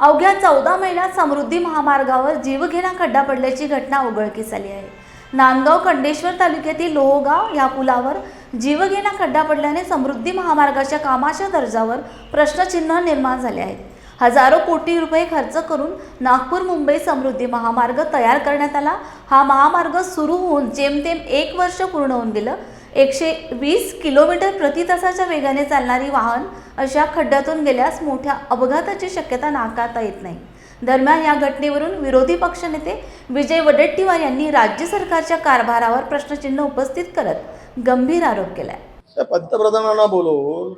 अवघ्या चौदा महिन्यात समृद्धी महामार्गावर जीवघेणा खड्डा पडल्याची घटना उघडकीस आली आहे. नांदगाव खंडेश्वर तालुक्यातील लोहगाव या पुलावर जीवघेणा खड्डा पडल्याने समृद्धी महामार्गाच्या कामाच्या दर्जावर प्रश्नचिन्ह निर्माण झाले आहेत. हजारो कोटी रुपये खर्च करून नागपूर मुंबई समृद्धी महामार्ग तयार करण्यात आला. हा महामार्ग सुरू होऊन जेमतेम एक वर्ष पूर्ण होऊन गेलं. एकशे वीस किलोमीटर प्रति तासाच्या वेगाने चालणारी वाहन अशा खड्ड्यातून गेल्यास मोठ्या अपघाताची शक्यता नाकारता येत नाही. दरम्यान या घटनेवरून विरोधी पक्षनेते विजय वडेट्टीवार यांनी राज्य सरकारच्या कारभारावर प्रश्नचिन्ह उपस्थित करत गंभीर आरोप केलाय. पंतप्रधानांना बोलवून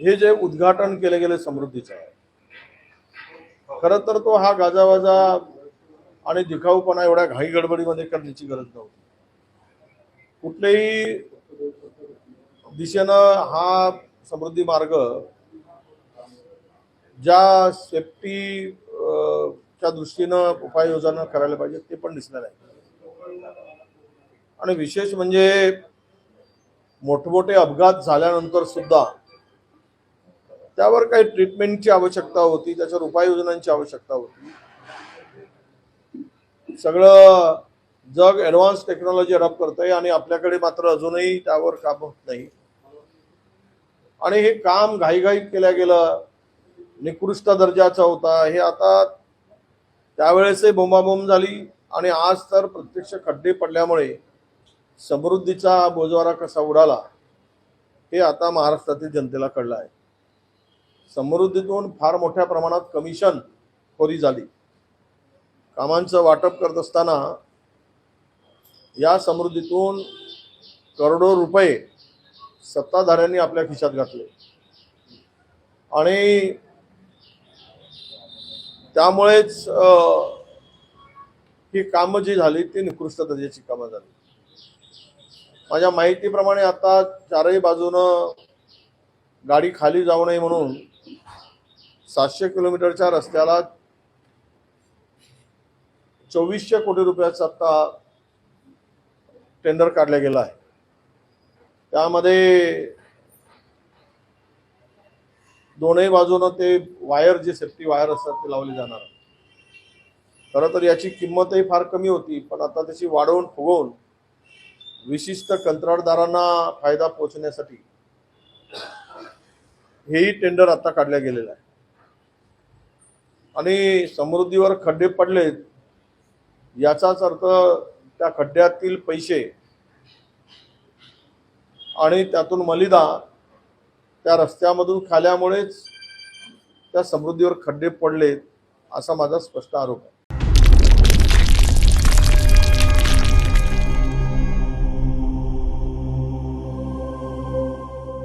हे जे उद्घाटन केले गेले समृद्धीचं आहे खरं तर तो हा गाजावाजा आणि दिखाऊपणा एवढ्या घाई गडबडीमध्ये करण्याची गरज नव्हती. कुठल्याही दिशेनं हा समृद्धी मार्ग ज्या सेफ्टी च्या दृष्टीनं उपाययोजना करायला पाहिजे ते पण दिसणार नाही आणि विशेष म्हणजे मोठमोठे अपघात झाल्यानंतर सुद्धा त्यावर काही ट्रीटमेंटची आवश्यकता होती त्याच्यावर उपाययोजनांची आवश्यकता होती. सगळं जग ॲडव्हान्स टेक्नॉलॉजी अडॉप्ट आहे आणि आपल्याकडे मात्र अजूनही त्यावर काम होत नाही. आणि हे काम घाईघाईत केलं गेलं निकृष्ट दर्जाचा होता हे आता त्यावेळेसही बोंबाबोंब झाली आणि आज तर प्रत्यक्ष खड्डे पडल्यामुळे समृद्धीचा बोजवारा कसा उडाला हे आता महाराष्ट्रातील जनतेला कळलं आहे. समृद्धीतून फार मोठ्या प्रमाणात कमिशन खोरी झाली. कामांचं वाटप करत असताना या समृद्धीतून करोडो रुपये सत्ताधाऱ्यांनी आपल्या खिशात घातले. आणि त्यामुळेच ही कामं जी झाली ती निकृष्ट दर्जाची कामं झाली. माझ्या माहितीप्रमाणे आता चारही बाजूनं गाडी खाली जाऊ नये म्हणून सातशे किलोमीटरच्या रस्त्याला चोवीसशे कोटी रुपयाचा आता टेंडर काढला गेला आहे. त्यामध्ये दोनही बाजूनं ते वायर जे सेफ्टी वायर असतात ते लावले जाणार खरं तर याची किंमतही फार कमी होती पण आता त्याची वाढवून फुगवून विशिष्ट कंत्राटदारांना फायदा पोहोचण्यासाठी हेही टेंडर आता काढल्या गेलेलं आहे आणि समृद्धीवर खड्डे पडलेत याचाच अर्थ त्या खड्ड्यातील पैसे आणि त्यातून मलिदा त्या रस्त्यामधून खाल्यामुळेच त्या समृद्धीवर खड्डे पडलेत असा माझा स्पष्ट आरोप आहे.